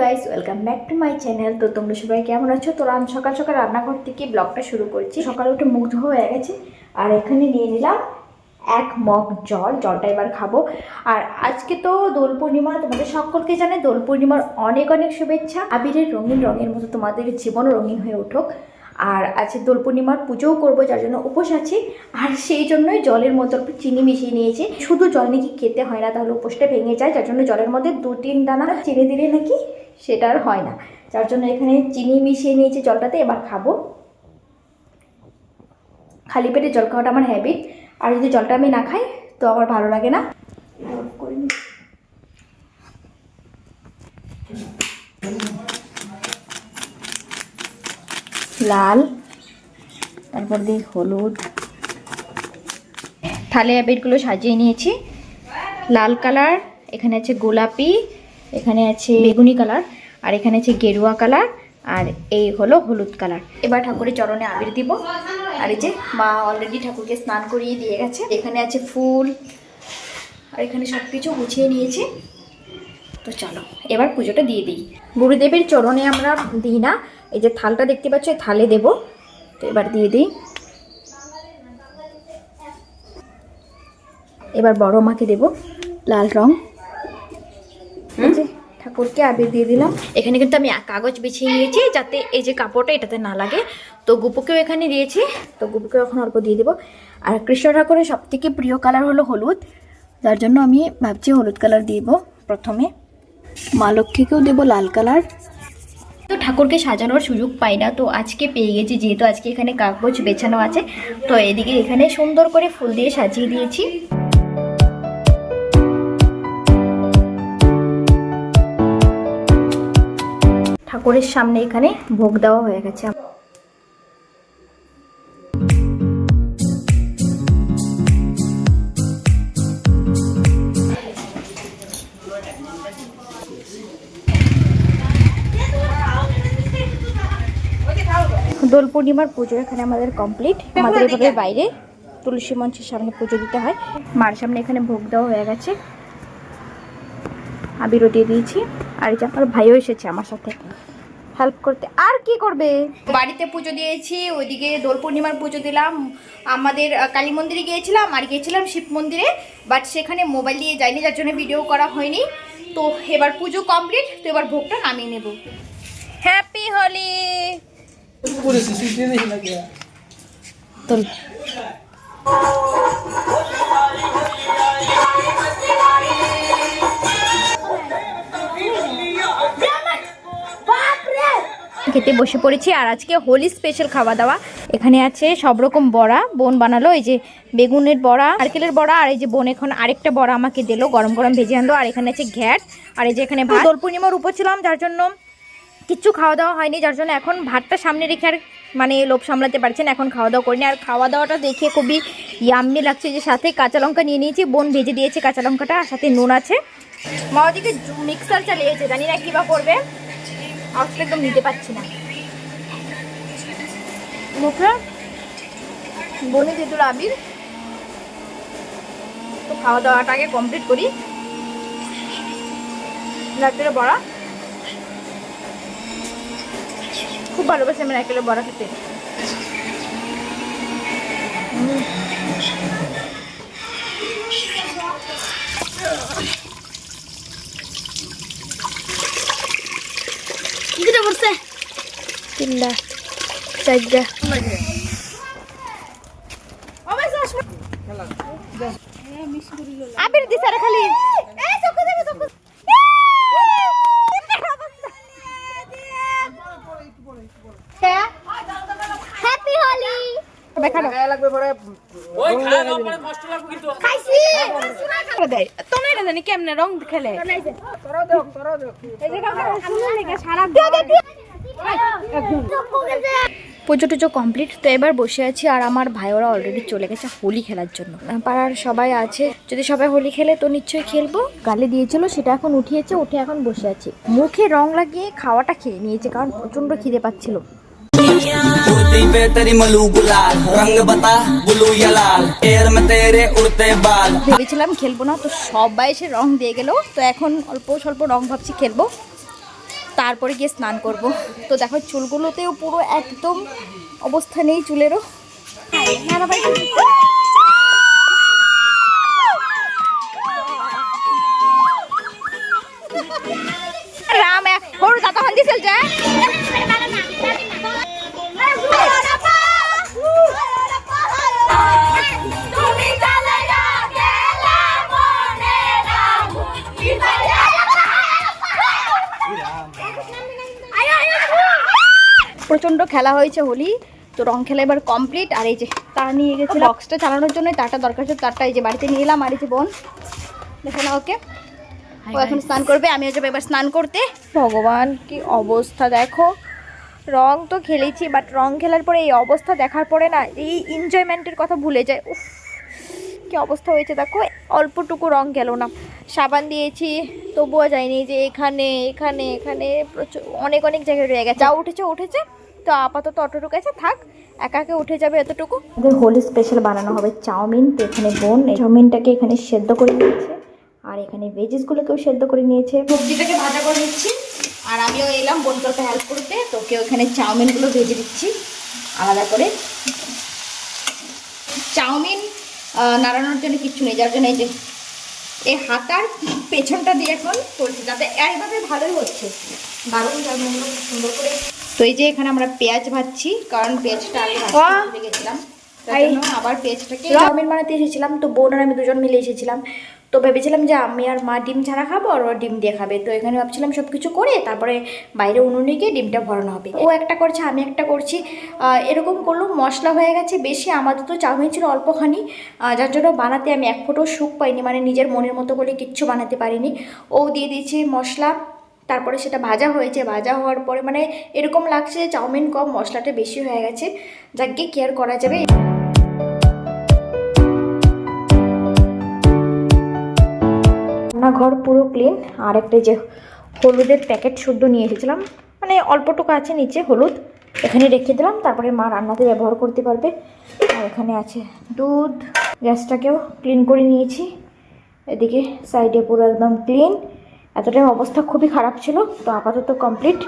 Guys welcome back to my channel তো তোমরা সবাই কেমন আছো? তো আমি সকাল সকাল রান্নাঘর থেকে ব্লগটা শুরু করছি। সকালে উঠে মুগ্ধ হয়ে গেছে। আর এখানে নিয়ে নিলাম এক মগ জল। জলটা এবার খাব। আর আজকে তো দোল পূর্ণিমা, তোমাদের সকলকে জানে দোল পূর্ণিমার অনেক অনেক শুভেচ্ছা। আবিরের রঙিন রঙের মতো তোমাদের জীবনও রঙিন হয়ে উঠুক। আর আজকে দোল পূর্ণিমার পুজোও করব, যার জন্য উপোস আছি। আর সেই জন্যই জলের মতো একটু চিনি মিশিয়ে নিয়েছি। শুধু জল নাকি খেতে হয় না, তাহলে উপোসটা ভেঙে যায়। যার জন্য জলের মধ্যে দু তিন দানা চিনি দিলে নাকি সেটা আর হয় না। যার জন্য এখানে চিনি মিশিয়ে নিয়েছি জলটাতে, এবার খাব। খালি পেটে জল খাওয়াটা আমার হ্যাবিট আর যদি জলটা আমি না খাই, তো আমার ভালো লাগে না। লাল, তারপর দিই হলুদ। থালে অ্যাবিটগুলো সাজিয়ে নিয়েছি। লাল কালার, এখানে আছে গোলাপি এখানে আছে বেগুনি কালার, আর এখানে আছে গেরুয়া কালার, আর এই হলো হলুদ কালার। এবার ঠাকুরের চরণে আবির দিব। আর এই যে মা অলরেডি ঠাকুরকে স্নান করিয়ে দিয়ে গেছে। এখানে আছে ফুল, আর এখানে সব কিছু গুছিয়ে নিয়েছি। তো চলো, এবার পুজোটা দিয়ে দিই। গুরুদেবের চরণে আমরা দিই না। এই যে থালটা দেখতে পাচ্ছ থালে দেব। তো এবার দিয়ে দিই। এবার বড় মাকে দেব, লাল রং। এই ঠাকুরকে আবির দিয়ে দিলাম। এখানে কিন্তু আমি কাগজ বিছিয়ে নিয়েছি যাতে এই যে কাপড়টা এটাতে না লাগে। তো গুপুকেও এখানে দিয়েছি। তো গুপুকেও এখন অল্প দিয়ে দেবো। আর কৃষ্ণ ঠাকুরের সব থেকে প্রিয় কালার হলো হলুদ। যার জন্য আমি ভাবছি হলুদ কালার দিব প্রথমে। মা লক্ষ্মীকেও দেবো লাল কালার। তো ঠাকুরকে সাজানোর সুযোগ পাই না, তো আজকে পেয়ে গেছি। যেহেতু আজকে এখানে কাগজ বেছানো আছে, তো এদিকে এখানে সুন্দর করে ফুল দিয়ে সাজিয়ে দিয়েছি। ঠাকুরের সামনে এখানে ভোগ দেওয়া হয়ে গেছে। দোল পূর্ণিমার পুজো এখানে আমাদের কমপ্লিট আমাদের এভাবে বাইরে তুলসী মঞ্চের সামনে পুজো দিতে হয়। মার সামনে এখানে ভোগ দেওয়া হয়ে গেছে। আবিরও দিয়ে দিয়েছি। আর এই যে আমার ভাইও এসেছে আমার সাথে। হেল্প করতে। আর কি করবে? বাড়িতে পুজো দিয়েছি ওইদিকে দোল পূর্ণিমার পুজো দিলাম। আমাদের কালী মন্দিরে গিয়েছিলাম আর গিয়েছিলাম শিব মন্দিরে বাট সেখানে মোবাইল দিয়ে যাইনি যার জন্য ভিডিও করা হয়নি। তো এবার পুজো কমপ্লিট তো এবার ভোগটা নামিয়ে নেব। হ্যাপি হোলি তো বসে পড়েছি আর আজকে হোলি স্পেশাল খাওয়া দাওয়া এখানে আছে সব রকম বড়া, বোন বানালো, এই যে বেগুনের বড়া, নারকেলের বড়া, আর এই যে বোন এখন আরেকটা বড়া আমাকে দিলো, গরম গরম ভেজে আনলো, আর এখানে আছে ঘ্যাট, আর এই যে এখানে ভাত। দোল পূর্ণিমার উপর ছিলাম, যার জন্য কিচ্ছু খাওয়া দাওয়া হয়নি, যার জন্য এখন ভাতটা সামনে রেখে আর মানে লোভ সামলাতে পারছেন এখন খাওয়া দাওয়া করিনি। আর খাওয়া দাওয়াটা দেখে খুবই ইয়াম্মি লাগছে যে সাথে কাঁচা লঙ্কা নিয়ে নিয়েছি, বোন ভেজে দিয়েছে কাঁচা লঙ্কাটা, আর সাথে নুন আছে। মা ওদিকে মিক্সার চালিয়েছে, জানি না কী বা করবে আউটটা একদম নিতে পারছি না। মুখে? বনে যেতুল আবির। তো খাওয়া দাওয়াটা আগে কমপ্লিট করি। রাত্রে বড়া। খুব ভালোবাসি আমি নারকেলের বড়া খেতে। তিনটা, চারটা। আবির দিছে রে খালি। হ্যাপি হোলি দেখানো লাগবে পরে। ওই খাওয়া পরে কষ্ট লাগবে কিন্তু। খাইছি। দেয় তোমরা এটা জানি কেমনে রং খেলে? তোরা দেখ তোরা দেখ। পুজো টুজো কমপ্লিট তো এবার বসে আছি আর আমার ভাইওরা অলরেডি চলে গেছে হোলি খেলার জন্য পাড়ার সবাই আছে যদি সবাই হোলি খেলে তো নিশ্চয়ই খেলবো গালে দিয়েছিল সেটা এখন উঠিয়েছে উঠে এখন বসে আছি মুখে রং লাগিয়ে খাওয়াটা খেয়ে নিয়েছে কারণ প্রচন্ড খিদে পাচ্ছিল उड़ती पे तेरी मलू गुलाल रंग बता ब्लू या लाल एयर में तेरे उड़ते बाल ভেবেছিলাম খেলবো না তো সবাই এসে রং দিয়ে গেল তো এখন অল্প স্বল্প রং ভাবছি খেলবো তারপরে গিয়ে স্নান করব। তো দেখো, চুলগুলোতেও পুরো একদম অবস্থা নেই চুলেরও। রাম সৰু দাদা হান্দি যে খেলা হয়েছে হোলি তো রং খেলা এবার কমপ্লিট আর এই যে তার নিয়ে গেছে বক্সটা চালানোর জন্য তারটা দরকার ছিল তারটা এই যে বাড়িতে নিয়ে এলাম আর এই যে বোন। দেখে না ওকে। ও এখন স্নান করবে আমিও যাব এবার স্নান করতে। ভগবান কি অবস্থা দেখো। রং তো খেলেছি বাট রং খেলার পরে এই অবস্থা দেখার পরে না এই এনজয়মেন্টের কথা ভুলে যায়। উফ কি অবস্থা হয়েছে দেখো অল্পটুকু রং গেল না। সাবান দিয়েছি তবুও যায়নি যে এখানে এখানে এখানে প্রচুর অনেক অনেক জায়গায় রয়ে গেছে। যা উঠেছে উঠেছে। তো আপাতত অটোটুকু আছে থাক একা একে উঠে যাবে এতটুকু। আমাদের হোলি স্পেশাল বানানো হবে চাউমিন তো এখানে বোন এই চাউমিনটাকে এখানে সেদ্ধ করে নিয়েছে আর এখানে ভেজিসগুলোকেও সেদ্ধ করে নিয়েছে। সবজিটাকে ভাজা করে নিচ্ছি আর আমিও এলাম বোনকে হেল্প করতে তো কেউ এখানে চাউমিনগুলো ভেজে দিচ্ছি আলাদা করে। চাউমিন নাড়ানোর জন্য কিচ্ছু নেই যার জন্য এই যে এই হাতার পেছনটা দিয়ে এখন করছি যাতে এইভাবে ভালোই হচ্ছে। দারুণ চাউমিনগুলো খুব সুন্দর করে তো এই যে এখানে আমরা পেঁয়াজ ভাজছি কারণ পেঁয়াজটা আগে ভাজতে ভুলে গেছিলাম। তাই জন্য আবার পেঁয়াজটাকে চাউমিন বানাতে এসেছিলাম তো বোন আর আমি দুজন মিলে এসেছিলাম। তো ভেবেছিলাম যে আমি আর মা ডিম ছাড়া খাব আর ও ডিম দিয়ে খাবে। তো এখানে ভাবছিলাম সব কিছু করে তারপরে বাইরে উনুনে গিয়ে ডিমটা ভরানো হবে। ও একটা করছে আমি একটা করছি। এরকম করলেও মশলা হয়ে গেছে বেশি আমাদের তো চাউমিন ছিল অল্পখানি। যার জন্য বানাতে আমি এক ফোঁটো সুখ পাইনি মানে নিজের মনের মতো করে কিচ্ছু বানাতে পারিনি। ও দিয়ে দিয়েছে মশলা তারপরে সেটা ভাজা হয়েছে, ভাজা হওয়ার পরে মানে এরকম লাগছে যে চাউমিন কম মশলাটা বেশি হয়ে গেছে। যাকে কেয়ার করা যাবে? রান্নাঘর পুরো ক্লিন আর একটা যে হলুদের প্যাকেট শুদ্ধ নিয়ে এসেছিলাম মানে অল্পটুকু আছে নিচে হলুদ, এখানে রেখে দিলাম, তারপরে মা রান্নাতে ব্যবহার করতে পারবে। আর এখানে আছে দুধ, গ্যাসটাকেও ক্লিন করে নিয়েছি। এদিকে সাইডে পুরো একদম ক্লিন এতটাই অবস্থা খুবই খারাপ ছিল তো আপাতত কমপ্লিট